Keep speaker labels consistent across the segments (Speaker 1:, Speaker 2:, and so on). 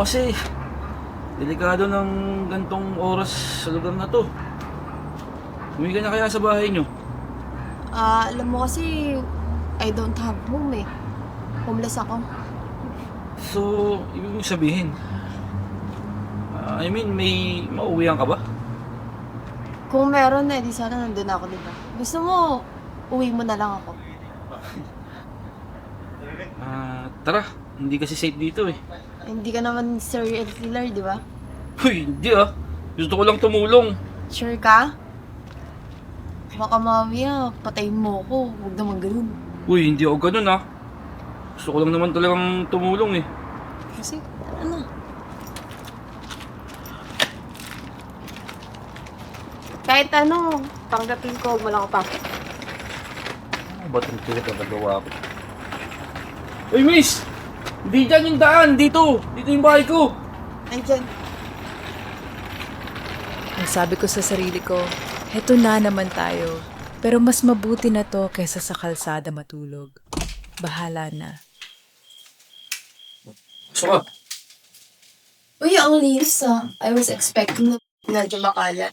Speaker 1: mo kasi, delikado ng gantong oras sa lugar na to. Ka na kaya sa bahay nyo?
Speaker 2: Ah, alam mo kasi, I don't have home eh. Homeless ako.
Speaker 1: So, ibig mong sabihin, ah, I mean, may mauwihan ka ba?
Speaker 2: Kung meron na, di sana nandun ako, di ba? Gusto mo, uwi mo na lang ako.
Speaker 1: Ah, tara, hindi kasi safe dito eh.
Speaker 2: Hindi ka naman serial killer, di ba?
Speaker 1: Uy, hindi ah. Gusto ko lang tumulong.
Speaker 2: Sure ka? Baka mamaya, patayin mo ako. Huwag naman ganun.
Speaker 1: Uy, hindi ako ganun ah. Gusto ko lang naman talagang tumulong eh.
Speaker 2: Kasi, ano? Kahit ano, tanggapin ko, huwag mo lang ako pa.
Speaker 1: Ano ba itong pinagkagagawa ko? Uy, miss! Hindi dyan yung daan! Dito! Dito yung bahay ko!
Speaker 2: Andyan.
Speaker 3: Ang sabi ko sa sarili ko, heto na naman tayo. Pero mas mabuti na to kaysa sa kalsada matulog. Bahala na.
Speaker 1: Gusto ka?
Speaker 2: Uy, ang linis ah. I was expecting na medyo makalat.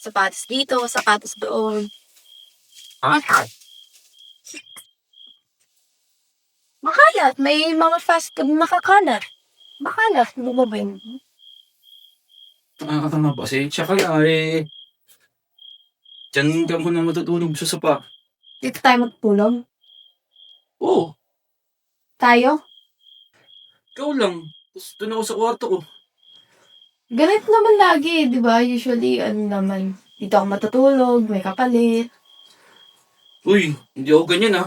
Speaker 2: Sapatos dito, sapatos doon.
Speaker 1: Ha?
Speaker 2: Makalat. May mga fast food na nakakalat. Makalat. Bumabin.
Speaker 1: Nakakatama ba? Pasensya ka na eh. Diyan ka muna matutulog sa sapa.
Speaker 2: Dito tayo matulog.
Speaker 1: Oo,
Speaker 2: Tayo?
Speaker 1: ikaw lang. Tapos doon ako sa kwarto ko.
Speaker 2: Ganito naman lagi, di ba? Usually, ano naman, dito ako matutulog, may kapalit.
Speaker 1: Uy, hindi ako ganyan ha.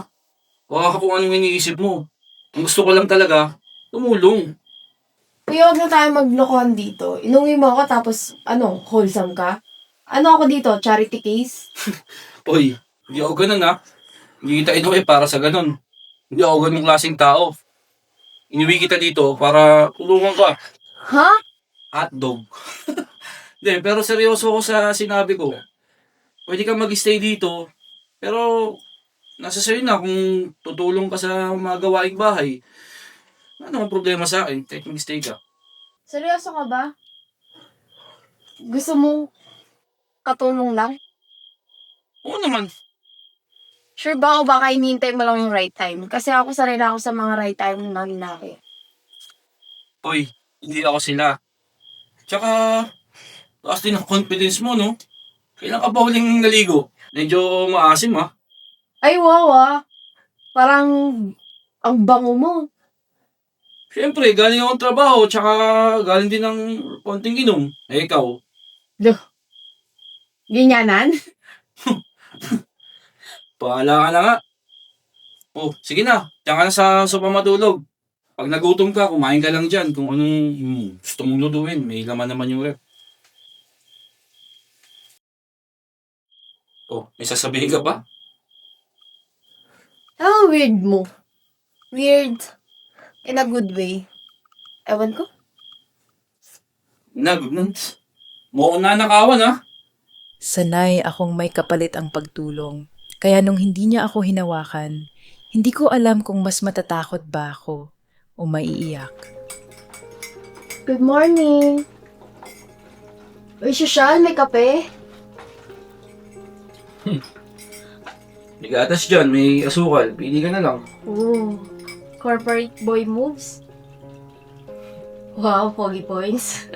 Speaker 1: Baka kung anong iniisip mo. Ang gusto ko lang talaga, tumulong.
Speaker 2: Uy, huwag na tayo maglokohan dito. Inuwi mo ako tapos, ano, wholesome ka? Ano ako dito? Charity case?
Speaker 1: Uy, hindi ako ganun ha. Hindi kita inuwi para sa ganun. Hindi ako ganung klaseng tao. Inuwi kita dito para tulungan ka.
Speaker 2: Ha?
Speaker 1: Hotdog. Hindi, pero seryoso ako sa sinabi ko. Pwede ka mag-stay dito, pero nasa sa'yo na kung tutulong ka sa mga gawaing bahay. Ano ang problema sa akin? Kahit mag-stay ka.
Speaker 2: Seryoso ka ba? Gusto mo katulong lang?
Speaker 1: Oo naman.
Speaker 2: Sure ba o baka hinihintay mo lang yung right time? Kasi ako na ako sa mga right time na ginaki.
Speaker 1: Uy, hindi ako sila. Tsaka, taas din ang confidence mo, no? Kailan ka ba huling naligo? Medyo maasim, ha?
Speaker 2: Ay, wow ah. Parang ang bango mo.
Speaker 1: Siyempre, galing akong trabaho, tsaka galing din ng konting inom. Eh, ikaw,
Speaker 2: Duh. Ganyanan?
Speaker 1: Paala ka na nga. Oh, sige na. Diyan ka na sa sopa matulog. Pag nagutom ka, kumain ka lang dyan kung anong hmm, gusto mong lutuin. May laman naman yung rep. Oh, may sasabihin ka pa?
Speaker 2: Ah, weird mo. Weird. In a good way. Ewan ko.
Speaker 1: Nagnant. Mukhang nanakawan ha.
Speaker 3: Sanay akong may kapalit ang pagtulong. Kaya nung hindi niya ako hinawakan, hindi ko alam kung mas matatakot ba ako o maiiyak.
Speaker 2: Good morning. Uy, Shoshal, may kape?
Speaker 1: May gatas dyan, may asukal. Pili ka na lang.
Speaker 2: Ooh, corporate boy moves. Wow, pogi points.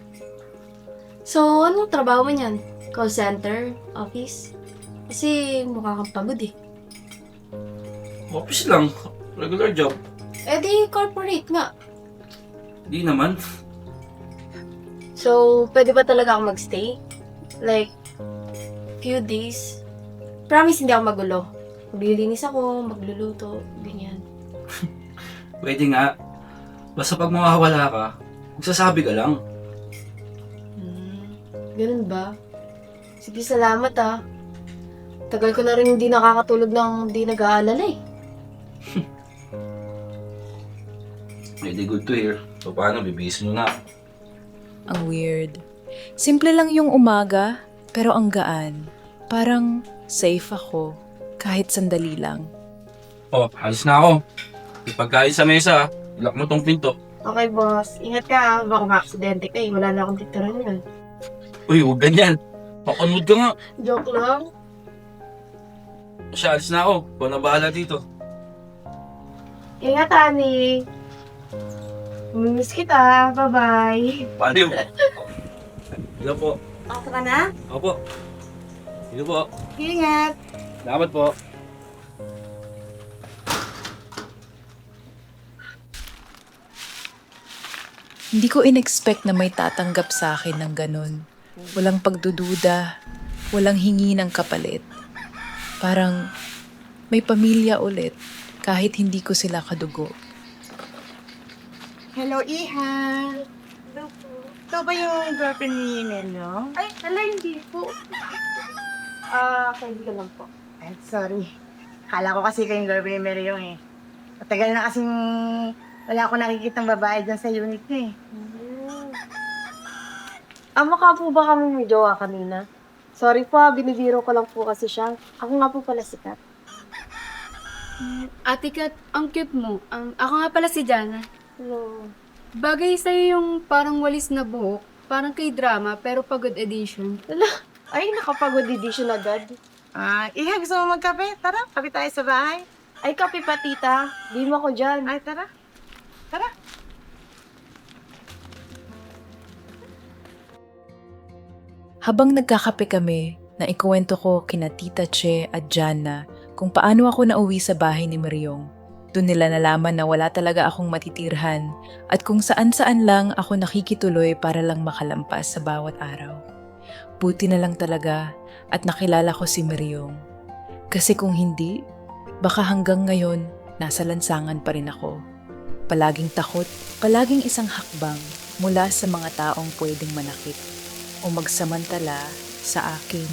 Speaker 2: so, anong trabaho mo niyan? Call center? Office? Kasi mukha kang pagod eh.
Speaker 1: Office lang. Regular job.
Speaker 2: Eh di, corporate nga.
Speaker 1: Di naman.
Speaker 2: So, pwede ba talaga ako magstay? Like, few days? Promise hindi ako magulo. Maglilinis ako, magluluto, ganyan.
Speaker 1: Pwede nga. Basta pag mawawala ka, magsasabi ka lang.
Speaker 2: Hmm, ganun ba? Sige, salamat ah. Tagal ko na rin hindi nakakatulog ng hindi nag-aalala eh.
Speaker 1: Pwede good to hear. So paano, bibihis mo na.
Speaker 3: Ang weird. Simple lang yung umaga, pero ang gaan. Parang safe ako kahit sandali lang.
Speaker 1: Oh, alis na ako. Yung pagkain sa mesa, ilak mo tong pinto.
Speaker 2: Okay, boss. Ingat ka ha. Baka ma-aksidente ka eh. Wala na akong titira nun.
Speaker 1: Uy, huwag ganyan. Pakunod ka nga.
Speaker 2: Joke lang.
Speaker 1: Siya, alis na ako. Ikaw na bahala dito.
Speaker 2: Ingat, honey. Miss kita. Bye-bye.
Speaker 1: Paliw. Ito po.
Speaker 2: Ako ka na?
Speaker 1: Opo. Ito po.
Speaker 2: Ingat.
Speaker 1: Salamat po.
Speaker 3: Hindi ko in-expect na may tatanggap sa akin ng ganun. Walang pagdududa, walang hingi ng kapalit. Parang may pamilya ulit kahit hindi ko sila kadugo.
Speaker 4: Hello, Iha. Ito ba yung girlfriend ni Melo?
Speaker 2: Ay, hala, hindi po. Ah, kaibigan lang po.
Speaker 4: Ay, sorry. Kala ko kasi kayong girlfriend ni Melo yung eh. Matagal na kasing wala akong nakikitang babae dyan sa unit ko eh.
Speaker 2: Ah, mukha po ba kami may jowa kanina? Sorry po, ah, binibiro ko lang po kasi siya. Ako nga po pala si Kat.
Speaker 5: Ate Kat, ang cute mo. Um, ako nga pala si Jana.
Speaker 2: Hello.
Speaker 5: Bagay sa'yo yung parang walis na buhok. Parang kay drama, pero pagod edition.
Speaker 2: Ay, nakapagod edition agad.
Speaker 4: Ah, Iha, gusto mo magkape? Tara, kape tayo sa bahay.
Speaker 2: Ay, kape pa, tita. Di mo ako dyan.
Speaker 4: Ay, tara. Tara.
Speaker 3: Habang nagkakape kami, na ikuwento ko kina Tita Che at Jana kung paano ako nauwi sa bahay ni Mariong. Doon nila nalaman na wala talaga akong matitirhan at kung saan-saan lang ako nakikituloy para lang makalampas sa bawat araw. Buti na lang talaga at nakilala ko si Mariong. Kasi kung hindi, baka hanggang ngayon nasa lansangan pa rin ako. Palaging takot, palaging isang hakbang mula sa mga taong pwedeng manakit o magsamantala sa akin.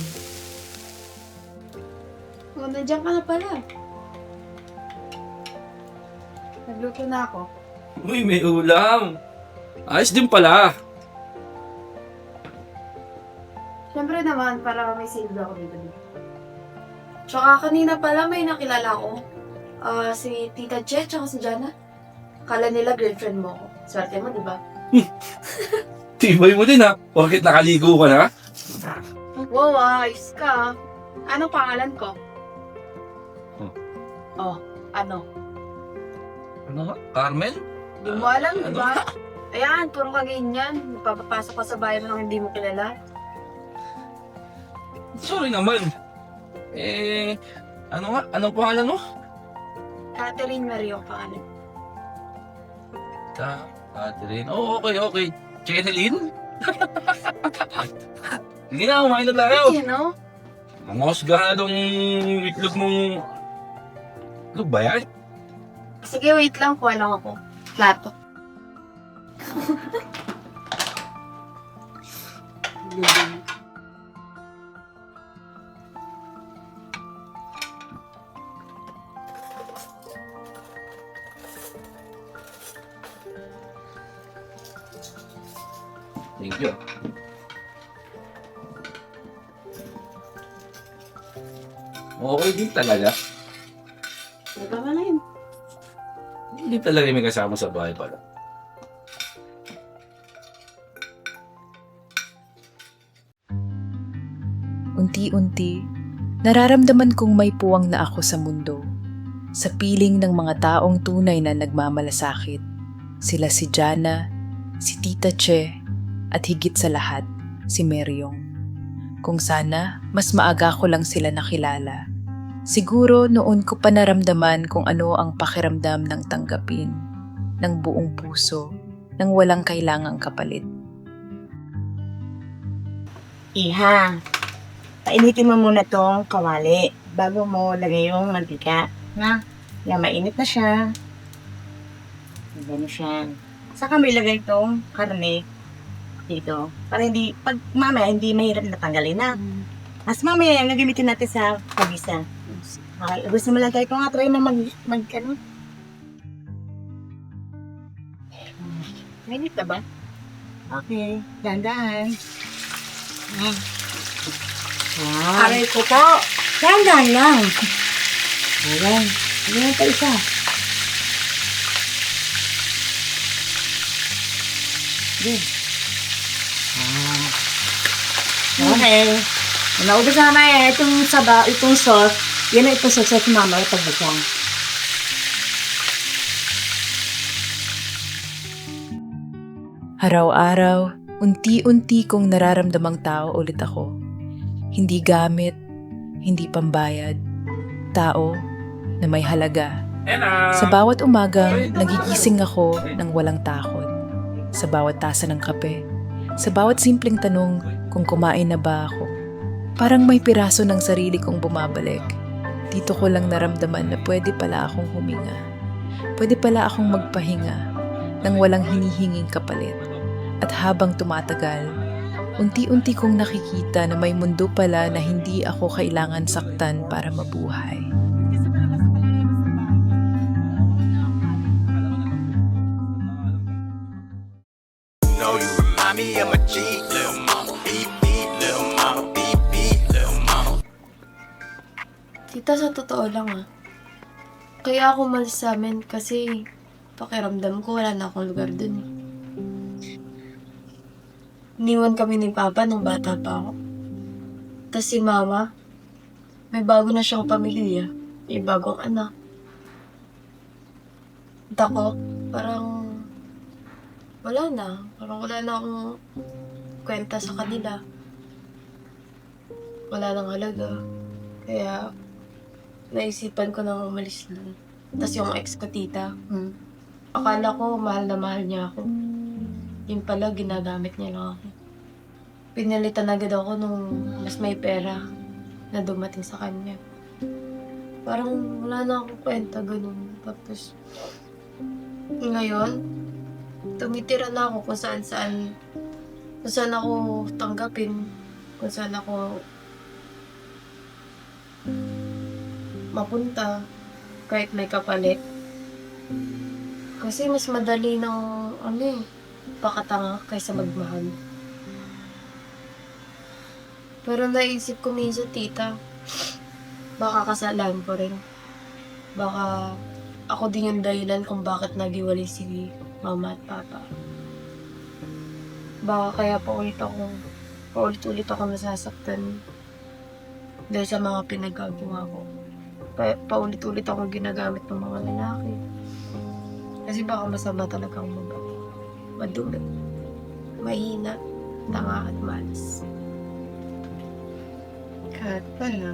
Speaker 2: Oh, nandiyan ka na pala. Nagluto na ako.
Speaker 1: Uy, may ulam. Ayos din pala.
Speaker 2: Siyempre naman, para may silbi ako dito. Tsaka kanina pala may nakilala ko. Ah, si Tita Che, tsaka si Jana. Kala nila girlfriend mo ako. Swerte mo, di ba?
Speaker 1: Tibay mo din ha. Porkit nakaligo ka na.
Speaker 2: Wow, ayos ka. Anong pangalan ko?
Speaker 1: Oh.
Speaker 2: Oh, ano?
Speaker 1: Ano nga? Carmen?
Speaker 2: Hindi mo alam, di
Speaker 1: Ano?
Speaker 2: ba? Ayan, puro ka ganyan. Papapasok ka sa bahay mo nang hindi mo kilala.
Speaker 1: Sorry naman. Eh, ano nga? Anong pangalan mo?
Speaker 2: Catherine Mario ang pangalan.
Speaker 1: Ta Catherine. Oh, okay, okay. Cheneline? Hindi na, kumain na tayo.
Speaker 2: You know?
Speaker 1: Ang husganadong itlog mong... Itlog ba yan?
Speaker 2: Sige, wait lang. Kuha lang ako. Plato.
Speaker 1: Talaga.
Speaker 2: Tama na yun.
Speaker 1: Hindi talaga may kasama sa bahay pala.
Speaker 3: Unti-unti, nararamdaman kong may puwang na ako sa mundo. Sa piling ng mga taong tunay na nagmamalasakit. Sila si Jana, si Tita Che, at higit sa lahat, si Meryong. Kung sana, mas maaga ko lang sila nakilala. Siguro noon ko pa naramdaman kung ano ang pakiramdam ng tanggapin, ng buong puso, ng walang kailangang kapalit.
Speaker 4: Iha, painitin mo muna tong kawali bago mo lagay yung mantika. Na, yan, mainit na siya. Ganyan siya. Saka may lagay tong karne dito. Para hindi, pag mamaya, hindi mahirap na tanggalin na. Mas mamaya, yung gagamitin natin sa pagisa. Okay, gusto mo lang tayo kung nga try na mag, mag, ano? Mainit na ba? Okay, dahan-dahan. Ah. Ah. Aray ko po. Dahan-dahan lang. Ayan. Ayan pa isa. Good. Ah. Okay. Naubos na naman eh. Itong saba, itong sauce, yan ang sa mama at pagbutang.
Speaker 3: Araw-araw, unti-unti kong nararamdamang tao ulit ako. Hindi gamit, hindi pambayad. Tao na may halaga. Sa bawat umaga, nagigising ako ng walang takot. Sa bawat tasa ng kape. Sa bawat simpleng tanong kung kumain na ba ako. Parang may piraso ng sarili kong bumabalik. Dito ko lang naramdaman na pwede pala akong huminga. Pwede pala akong magpahinga nang walang hinihinging kapalit. At habang tumatagal, unti-unti kong nakikita na may mundo pala na hindi ako kailangan saktan para mabuhay.
Speaker 2: Tita, sa totoo lang ah. Kaya ako umalis sa amin kasi pakiramdam ko wala na akong lugar dun eh. Iniwan kami ni Papa nung bata pa ako. Tapos si Mama, may bago na siyang pamilya. May bagong anak. At ako, parang wala na. Parang wala na akong kwenta sa kanila. Wala nang halaga. Kaya, naisipan ko nang umalis na. Tapos yung ex ko, tita, hmm, akala ko mahal na mahal niya ako. Yun pala, ginagamit niya lang ako. Pinalitan agad ako nung mas may pera na dumating sa kanya. Parang wala na akong kwenta, ganun. Tapos, ngayon, tumitira na ako kung saan saan, kung saan ako tanggapin, kung saan ako mapunta kahit may kapalit. Kasi mas madali ng ano eh, pakatanga kaysa magmahal. Pero naisip ko minsan, tita, baka kasalanan ko rin. Baka ako din yung dahilan kung bakit nagiwalay si mama at papa. Baka kaya paulit ako, paulit-ulit ako nasasaktan dahil sa mga pinagagawa ko. Pa paulit-ulit ako ginagamit ng mga lalaki. Kasi baka masama talaga ang mga madumi, mahina, tanga at malas.
Speaker 4: Kat, ano?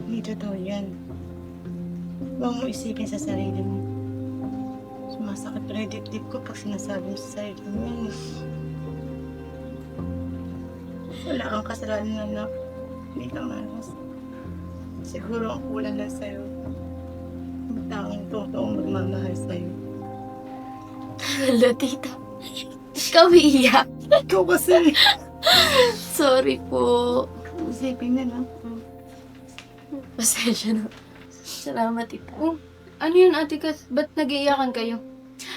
Speaker 4: Hindi totoo yan. Huwag mo isipin sa sarili mo. Sumasakit pa rin dibdib ko pag sinasabi mo sa sarili mo yan. Wala kang kasalanan na hindi ka malas. Siguro ang kulang lang sa'yo. Ang taong totoong magmamahal sa'yo.
Speaker 2: Hala, tita. Ikaw iiyak.
Speaker 4: Ikaw kasi!
Speaker 2: Sorry po.
Speaker 4: Isipin na lang.
Speaker 2: Pasensya na. Salamat, tita.
Speaker 5: Oh, ano yun, Ate Kat? Ba't nag-iiyakan kayo?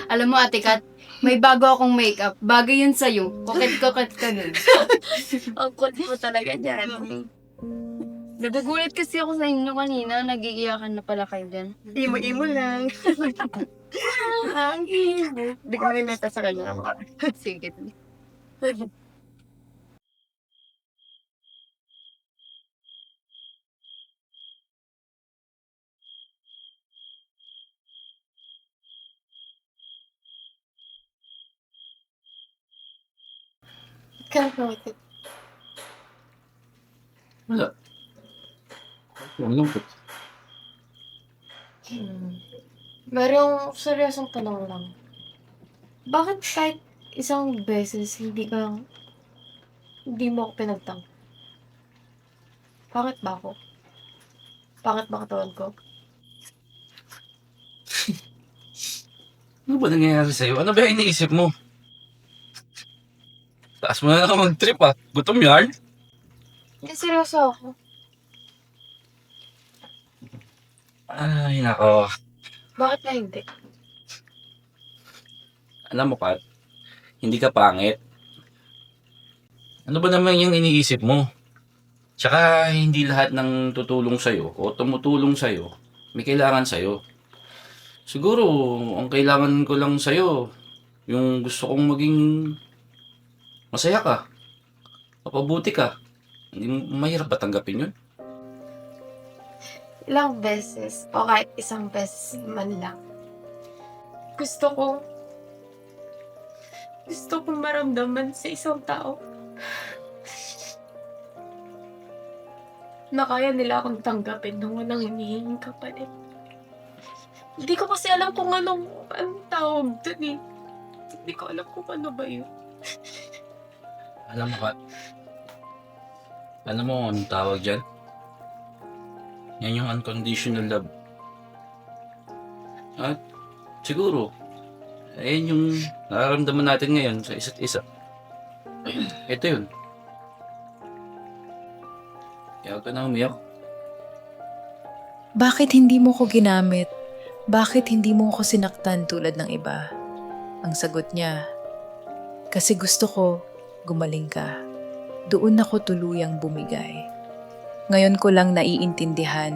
Speaker 5: Alam mo, Ate Kat, may bago akong makeup. Bagay yun sa'yo. Kokit-kokit ka nun.
Speaker 2: Ang kulit mo talaga dyan.
Speaker 5: Nagugulat kasi ako sa inyo kanina. Nag-iiyakan na pala kayo dyan.
Speaker 4: Imo-imo lang. Ang imo. Hindi ko rin neta sa kanya.
Speaker 5: Sige.
Speaker 2: Kapatid.
Speaker 1: Wala. Ang lungkot.
Speaker 2: Hmm. Merong seryosong tanong lang. Bakit kahit isang beses hindi ka hindi mo ako pinagtang? Pangit ba ako? Pangit ba katawan ko?
Speaker 1: Ano ba nangyayari sa'yo? Ano ba yung iniisip mo? Taas mo na lang mag-trip ah. Gutom yan?
Speaker 2: Eh, seryoso ako.
Speaker 1: Ay, nako.
Speaker 2: Bakit na hindi?
Speaker 1: Alam mo, Pat, hindi ka pangit. Ano ba naman yung iniisip mo? Tsaka hindi lahat ng tutulong sa'yo o tumutulong sa'yo, may kailangan sa'yo. Siguro, ang kailangan ko lang sa'yo, yung gusto kong maging masaya ka, mapabuti ka. Hindi mahirap ba tanggapin yun?
Speaker 6: Ilang beses, o kahit isang beses man lang. Gusto ko, gusto kong maramdaman sa isang tao na kaya nila akong tanggapin nung walang hinihinging kapalit. Hindi ko kasi alam kung anong, anong tawag dun eh. Hindi ko alam kung ano ba yun.
Speaker 1: Alam mo ka, alam mo anong tawag dyan? Yan yung unconditional love. At siguro, ayan yung nararamdaman natin ngayon sa isa't isa. Ito yun. Kaya ka na umiyak.
Speaker 3: Bakit hindi mo ko ginamit? Bakit hindi mo ko sinaktan tulad ng iba? Ang sagot niya, kasi gusto ko gumaling ka. Doon ako tuluyang bumigay. Ngayon ko lang naiintindihan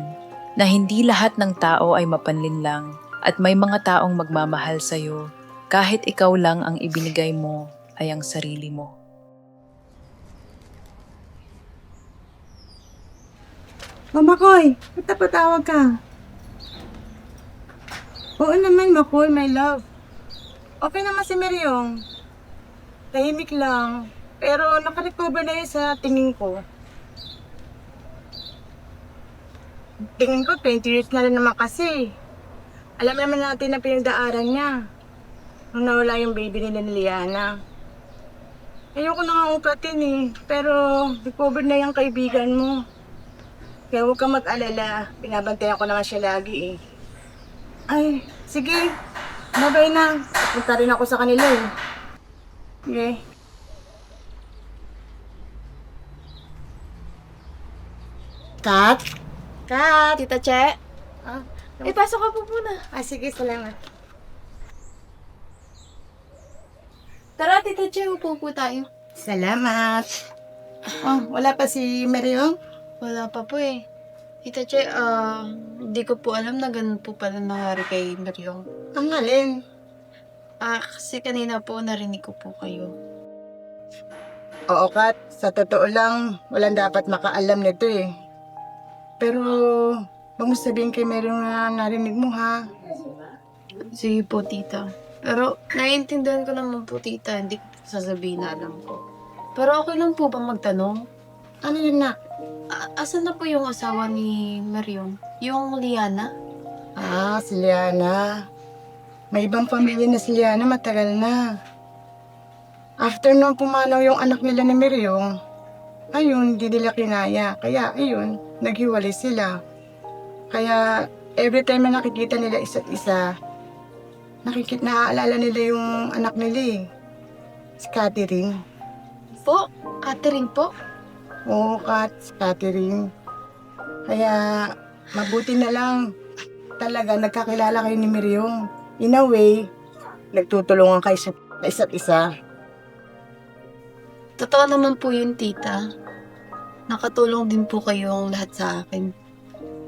Speaker 3: na hindi lahat ng tao ay mapanlinlang at may mga taong magmamahal sa'yo kahit ikaw lang ang ibinigay mo ay ang sarili mo.
Speaker 4: O, Makoy, ba't napatawag ka? Oo naman, Makoy, my love. Okay naman si Meryong. Tahimik lang. Pero nakarecover na yun sa tingin ko. Tingin ko, 20 years na rin naman kasi. Alam naman natin na pinagdaaran niya. Nung nawala yung baby nila ni Liana. Ayoko na nga ukatin eh. Pero recover na yung kaibigan mo. Kaya huwag kang mag-alala. Binabantayan ko naman siya lagi eh. Ay, sige. Babay na. Punta rin ako sa kanila eh. Okay. Kat? Kat?
Speaker 6: Tita Che,
Speaker 4: Ah,
Speaker 6: eh pasok ka po muna.
Speaker 4: ah, sige, salamat.
Speaker 6: Tara, Tita Che, upo po tayo.
Speaker 4: Salamat. Oh, wala pa si Meryong?
Speaker 2: Wala pa po eh. Tita Che, ah, hindi ko po alam na ganun po pala nangyari kay Maryong.
Speaker 4: Ang halin.
Speaker 2: Ah, kasi kanina po narinig ko po kayo.
Speaker 4: Oo, Kat. Sa totoo lang, walang dapat makaalam nito eh. Pero, wag mo sabihin kay Meryong na narinig mo ha.
Speaker 2: Sige po, tita. Pero, naiintindihan ko naman po, tita. Hindi ko po sasabihin na alam ko. Pero okay lang po bang magtanong?
Speaker 4: Ano yun na?
Speaker 2: A- asan na po yung asawa ni Maryong? Yung Liana?
Speaker 4: Ah, si Liana. May ibang pamilya na si Liana matagal na. After nung pumanaw yung anak nila ni Meryong, ayun, hindi nila kinaya. Kaya, ayun, naghiwalay sila. Kaya, every time na nakikita nila isa't isa, nakikita, naaalala nila yung anak nila eh. Si Catherine.
Speaker 2: Po? Catherine po?
Speaker 4: Oo, Kat, si Catherine. Kaya, mabuti na lang talaga nagkakilala kayo ni Miryong. In a way, nagtutulungan kayo sa sa isa't isa.
Speaker 2: Totoo naman po yun, tita. Nakatulong din po kayong lahat sa akin.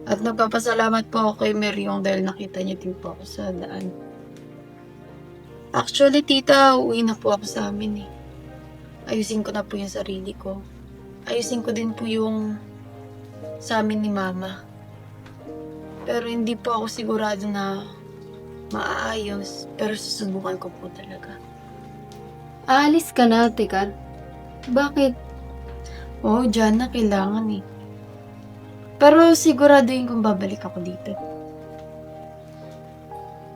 Speaker 2: At nagpapasalamat po ako kay Maryong dahil nakita niya din po ako sa daan. Actually, tita, uwi na po ako sa amin eh. Ayusin ko na po yung sarili ko. Ayusin ko din po yung sa amin ni mama. Pero hindi po ako sigurado na maayos. Pero susubukan ko po talaga. Aalis ka na, Tika. Bakit? Oo, dyan na kailangan eh. Pero siguraduhin kong babalik ako dito.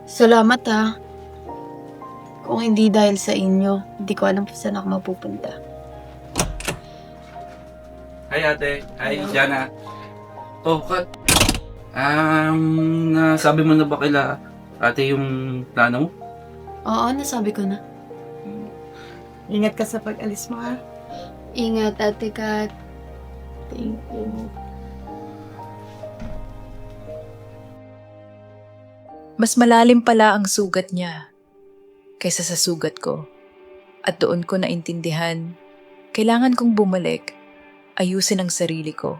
Speaker 2: Salamat ha. Kung hindi dahil sa inyo, hindi ko alam kung saan ako mapupunta.
Speaker 1: Hi ate. Hi Jana. Oh, Kat. Um, nasabi mo na ba kaila ate yung plano mo?
Speaker 2: Oo, nasabi ko na.
Speaker 4: Ingat ka sa pag-alis mo ha.
Speaker 2: Ingat, Ate Kat. Thank you.
Speaker 3: Mas malalim pala ang sugat niya kaysa sa sugat ko. At doon ko naintindihan, kailangan kong bumalik ayusin ang sarili ko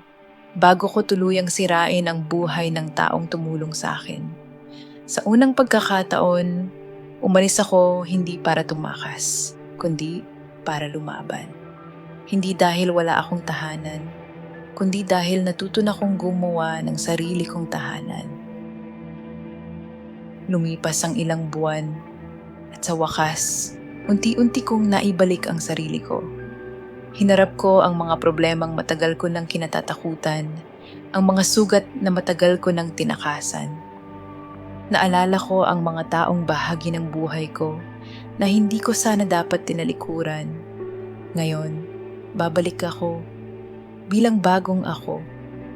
Speaker 3: bago ko tuluyang sirain ang buhay ng taong tumulong sa akin. Sa unang pagkakataon, umalis ako hindi para tumakas, kundi para lumaban. Hindi dahil wala akong tahanan, kundi dahil natuto na akong gumawa ng sarili kong tahanan. Lumipas ang ilang buwan at sa wakas, unti-unti kong naibalik ang sarili ko. Hinarap ko ang mga problemang matagal ko nang kinatatakutan, ang mga sugat na matagal ko nang tinakasan. Naalala ko ang mga taong bahagi ng buhay ko na hindi ko sana dapat tinalikuran. Ngayon, babalik ako. Bilang bagong ako,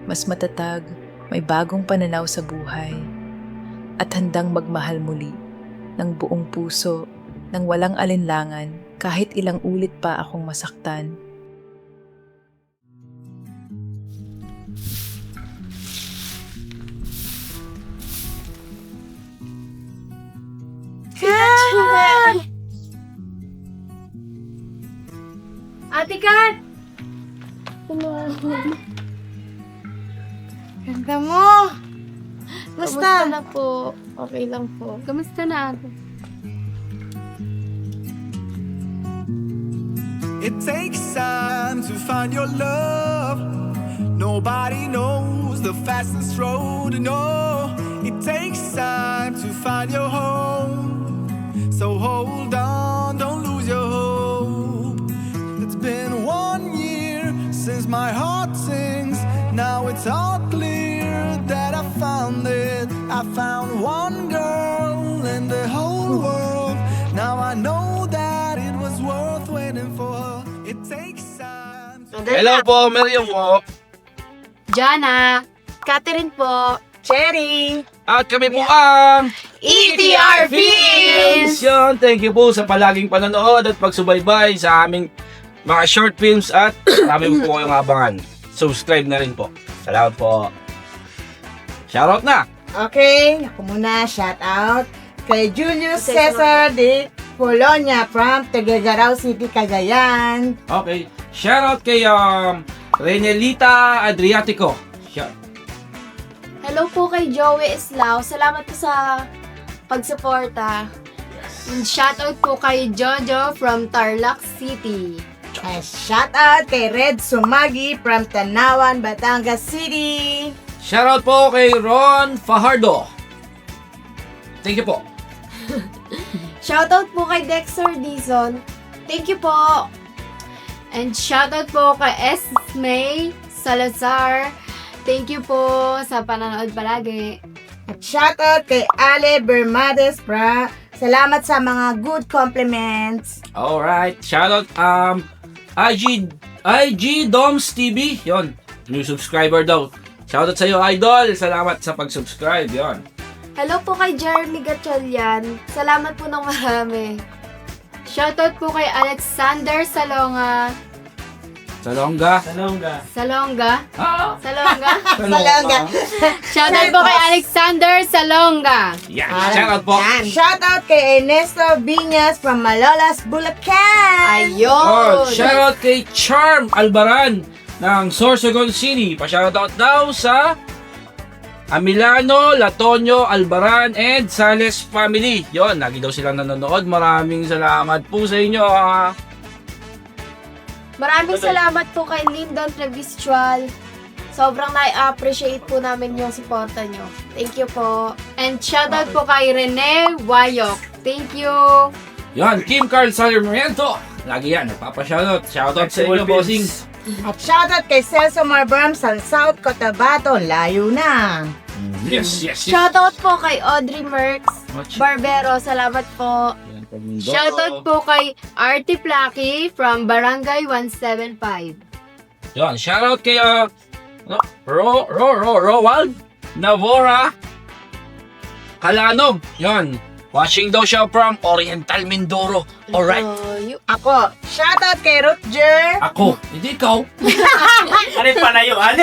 Speaker 3: mas matatag, may bagong pananaw sa buhay, at handang magmahal muli ng buong puso nang walang alinlangan kahit ilang ulit pa akong masaktan.
Speaker 2: Ate Kat!
Speaker 4: Ganda mo!
Speaker 5: Kamusta na po? Okay lang po.
Speaker 2: Kamusta na ate?
Speaker 7: It takes time to find your love. Nobody knows the fastest road to know. It takes time to find your home. So hold on, my heart sings. Now it's all clear that I found it. I found one girl in the whole world. Now I know that it was worth waiting for. It takes time. to-
Speaker 1: Hello po, Miriam po.
Speaker 2: Jana! Catherine po!
Speaker 4: Cherry!
Speaker 1: At kami po ang
Speaker 2: ETR Films!
Speaker 1: Yun, thank you po sa palaging panonood at pagsubaybay sa aming mga short films at marami po kayong abangan. Subscribe na rin po. Salamat po. Shoutout na!
Speaker 4: Okay, ako muna, shout out kay Julius
Speaker 2: Cesar.
Speaker 4: De Polonia from Tagagaraw City, Cagayan.
Speaker 1: Okay. Shoutout kay um, Renelita Adriatico. Shout.
Speaker 2: Hello po kay Joey Islao. Salamat po sa pagsuporta. And shoutout po kay Jojo from Tarlac City.
Speaker 4: Uh, shout out kay Red Sumagi from Tanawan, Batangas City.
Speaker 1: Shoutout po kay Ron Fajardo. Thank you po.
Speaker 2: Shoutout po kay Dexter Dizon. Thank you po. And shoutout po kay Esme Salazar. Thank you po sa pananood palagi.
Speaker 4: At shout out kay Ale Bermades Bra. Salamat sa mga good compliments.
Speaker 1: Alright. Shoutout um, IG, IG Doms TV. Yon. New subscriber daw. Shoutout sa iyo, Idol. Salamat sa pag-subscribe. Yon.
Speaker 2: Hello po kay Jeremy Gatchalian. Salamat po ng marami. Shoutout po kay Alexander Salonga.
Speaker 1: Salongga.
Speaker 2: Salonga?
Speaker 1: Ah,
Speaker 2: Salonga?
Speaker 4: Salonga.
Speaker 2: Shoutout po kay Alexander Salonga.
Speaker 1: Yan. Shoutout po.
Speaker 4: Yan. Shout out kay Ernesto Viñas from Malolas, Bulacan.
Speaker 1: Oh,
Speaker 2: Ayun!
Speaker 1: shoutout kay Charm Albaran ng Sorsogon City. Pa-shoutout daw sa Amilano, Latonio, Albaran, and Sales family. Yon, lagi daw silang nanonood. Maraming salamat po sa inyo. ah.
Speaker 2: Maraming salamat po kay Lyndon Revisual. Sobrang na-appreciate po namin yung suporta nyo. Thank you po. And shoutout po kay Rene Wayok. Thank you.
Speaker 1: Yon, Kim Carl Sarmiento. Lagi yan, nagpapa-shoutout. Shoutout sa inyo, bossing.
Speaker 4: At shout out kay Celso Marbram sa South Cotabato. Layo na.
Speaker 1: Yes, yes, yes.
Speaker 2: Shoutout po kay Audrey Merks Barbero. Salamat po. Shoutout po kay Artie Plaki from Barangay 175.
Speaker 1: Yon, shoutout kay uh, no, Ro, Ro, Ro, Roald Navora Kalanog. Yon, watching daw siya from Oriental Mindoro. Alright.
Speaker 2: Layo.
Speaker 4: Ako, shout out kay Rutger.
Speaker 1: Ako, hindi ikaw.
Speaker 8: Ano yung panayuan?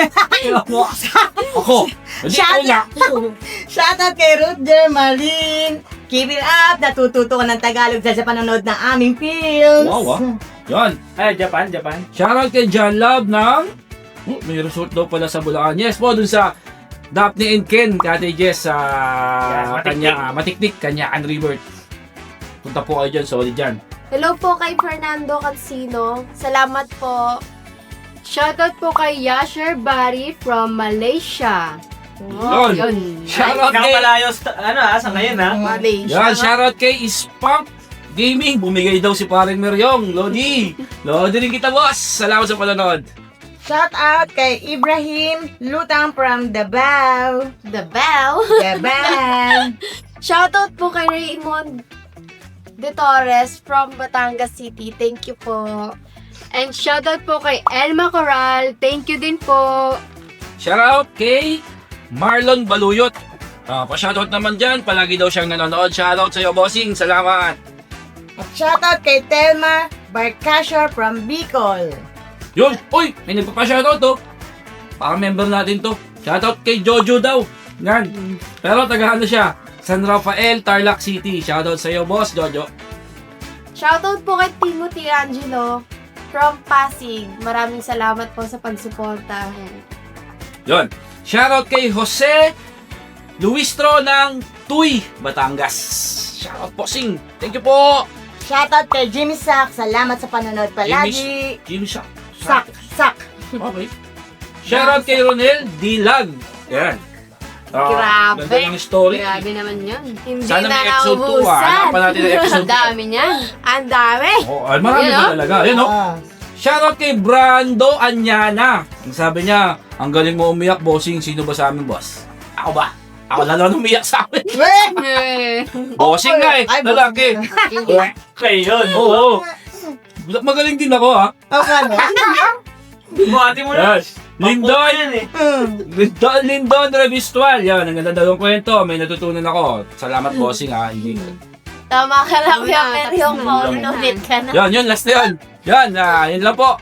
Speaker 1: Ako, hindi ikaw nga.
Speaker 4: Shout out kay Rutger Marin. Keep it up. Natututo ka ng Tagalog dahil sa panonood ng aming films.
Speaker 1: Wow, ah. Yon,
Speaker 8: Ay, Japan, Japan.
Speaker 1: shoutout kay John Love ng Oh, may resort daw pala sa Bulacan. Yes po, dun sa Daphne and Ken Cottages sa
Speaker 8: Yan, Matiktik.
Speaker 1: kanya, ah, Matiktik, Kanyakan River. Punta po kayo dyan, solid dyan.
Speaker 2: Hello po kay Fernando Cansino. Salamat po.
Speaker 9: Shoutout po kay Yasher Bari from Malaysia.
Speaker 1: Yun.
Speaker 9: Yun.
Speaker 1: Shoutout
Speaker 8: Ikaw
Speaker 1: kay,
Speaker 8: pala yung, st- ano ah, sa ngayon ha?
Speaker 2: Malaysia.
Speaker 1: yan, shoutout kay Spunk Gaming. Bumigay daw si Paring Meryong. Lodi. Lodi rin kita, boss. Salamat sa panonood.
Speaker 4: Shout out kay Ibrahim Lutang from Davao.
Speaker 2: The Bell.
Speaker 4: Davao.
Speaker 2: Shoutout po kay Raymond De Torres from Batangas City. Thank you po.
Speaker 9: And shoutout po kay Elma Coral. Thank you din po.
Speaker 1: Shoutout kay Marlon Baluyot. Ah, pa-shoutout naman dyan. Palagi daw siyang nanonood. Shoutout sa iyo, bossing. Salamat.
Speaker 4: At shout out kay Telma Barcasio from Bicol.
Speaker 1: Yun! Uy! May nagpapa-shoutout to. Baka member natin to. Shoutout kay Jojo daw. Yan. Pero taga ano siya? San Rafael, Tarlac City. Shoutout sa iyo, boss Jojo.
Speaker 2: Shoutout po kay Timothy Angelo from Pasig. Maraming salamat po sa pagsuporta.
Speaker 1: Yun. Shoutout kay Jose Luistro ng Tuy, Batangas. Shoutout po, Sing. Thank you po.
Speaker 4: Shout out kay Jimmy Sack. Salamat sa panonood palagi.
Speaker 1: Jimmy Shack.
Speaker 4: Sack, sack.
Speaker 1: Okay. Shoutout kay Ronel Dilag. Yan. Ah,
Speaker 9: Grabe.
Speaker 1: Ganda ng story.
Speaker 9: Grabe naman yun.
Speaker 2: Hindi
Speaker 1: Sana
Speaker 2: na
Speaker 1: may episode 2 ah. Hanapan natin ang episode
Speaker 9: Ang dami niyan.
Speaker 2: Ang dami.
Speaker 1: Oh, marami pa
Speaker 9: oh.
Speaker 1: talaga. Yan, oh.
Speaker 4: Ah.
Speaker 1: Shoutout kay Brando Anyana. Ang sabi niya, ang galing mo umiyak, bossing. Sino ba sa amin, boss? Ako ba? Ako na lang umiyak sa amin.
Speaker 9: Eh,
Speaker 1: Bossing nga eh.
Speaker 4: Ay,
Speaker 1: Lalaki.
Speaker 8: Kayo yun.
Speaker 1: Oo. Magaling din ako, ha?
Speaker 4: Okay na.
Speaker 8: Buhati mo na.
Speaker 1: Yes. Lindon.
Speaker 8: eh.
Speaker 4: Hmm.
Speaker 1: Lindon, Lindon Revistual. Yan, ang ganda daw ng kwento. May natutunan ako. Salamat, bossing, ha? Hindi.
Speaker 2: Tama ka lang yan, pero yung paulit ka na.
Speaker 1: Yan, yun, last na yun. Yan, ah, yun lang po.